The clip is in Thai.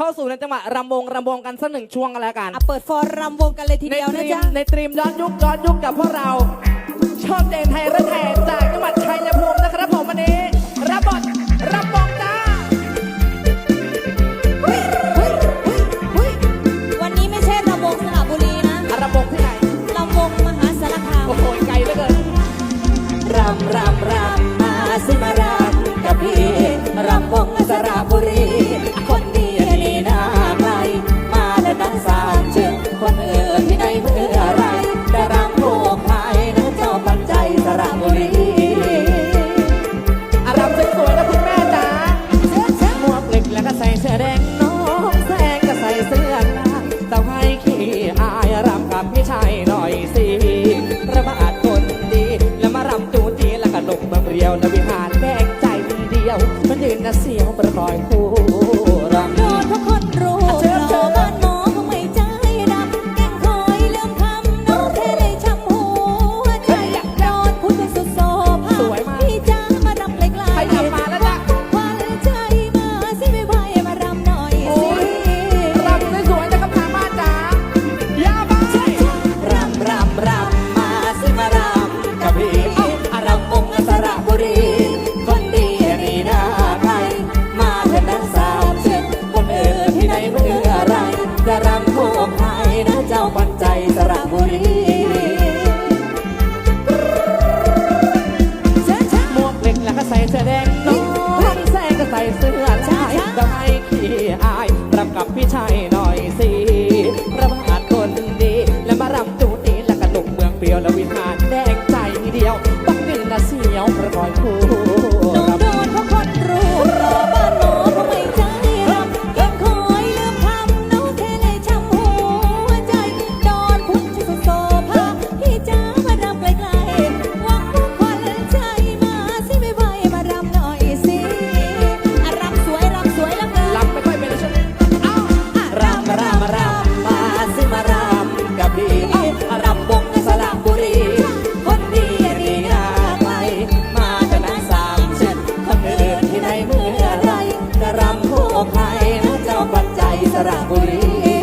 เข้าสู่ในจังหวะรำวงรำวงกันสักหนึ่งช่วงกันแล้วกันอะเปิดฟอร์รำวงกันเลยทีในเดียวตนะรีมจ๊ะ ในตรีมย้อนยุคย้อนยุคกับพวกเรา ชอบเจนไทยรัฐแห่จากจังหวัดชัยภูมินะครับผมวันนี้ รับบทรับบงจ้าวันนี้ไม่ใช่รำวงสระบุรีนะอะรับบงที่ไหนรำวงมหาสารคาม โอ้โหไกลเหลือเกิน รำรำรำมาสิมาร วแล้ววิหารแดงใจเดียว มันยืนนะเสียวประกอยคู่ มองไทยนะเจ้าปันใจสระบุรีหมวกเหล็กแล้วก็ใส่เสื้อแดงน้องแซงก็ใส่เสื้อลายดำไม้ขี้อายรำกับพี่ชายหน่อยสิระบาดคนดี และมารำจูนีแล้วก็หลงเมืองเปรียวและวิหารแดงใจเดียว ต้องเงินละเสียวประกอยคู่ ระบุรี